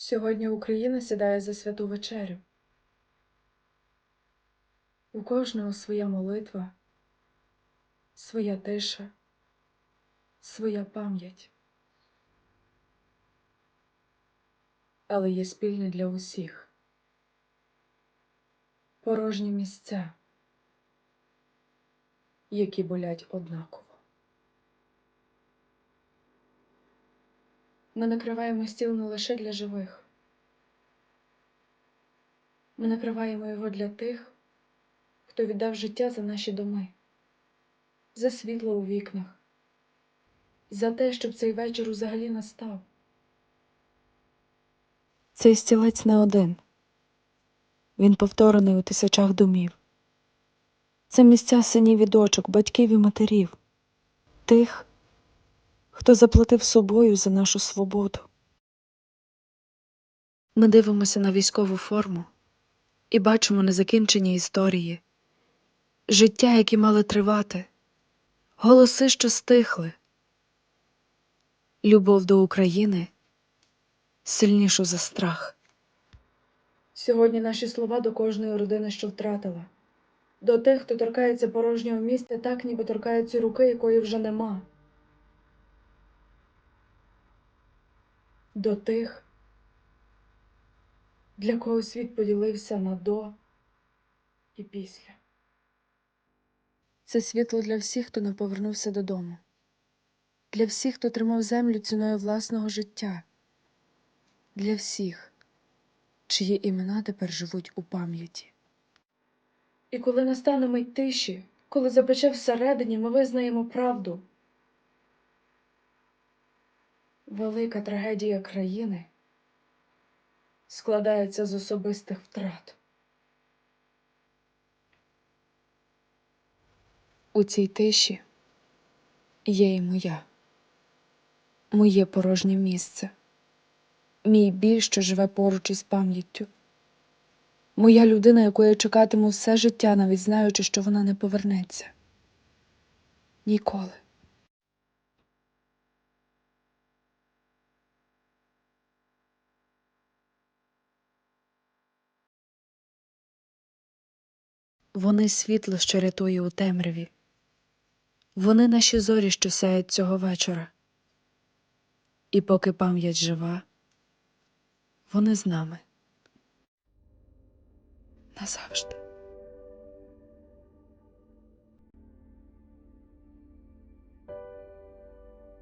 Сьогодні Україна сідає за святу вечерю. У кожного своя молитва, своя тиша, своя пам'ять. Але є спільне для усіх порожні місця, які болять однаково. Ми накриваємо стіл не лише для живих. Ми накриваємо його для тих, хто віддав життя за наші доми, за світло у вікнах, за те, щоб цей вечір взагалі настав. Цей стілець не один. Він повторений у тисячах домів. Це місця синів і дочок, батьків і матерів, тих, хто заплатив собою за нашу свободу. Ми дивимося на військову форму і бачимо незакінчені історії, життя, які мали тривати, голоси, що стихли, любов до України сильнішу за страх. Сьогодні наші слова до кожної родини, що втратила, до тих, хто торкається порожнього місця, так ніби торкаються руки, якої вже нема. До тих, для кого світ поділився на до і після. Це світло для всіх, хто не повернувся додому, для всіх, хто тримав землю ціною власного життя, для всіх, чиї імена тепер живуть у пам'яті. І коли настане мить тиші, коли запече всередині, ми визнаємо правду. Велика трагедія країни складається з особистих втрат. У цій тиші є і моя, моє порожнє місце, мій біль, що живе поруч із пам'яттю, моя людина, яку я чекатиму все життя, навіть знаючи, що вона не повернеться. Ніколи. Вони світло, що рятує у темряві. Вони наші зорі, що сяють цього вечора. І поки пам'ять жива, вони з нами. Назавжди.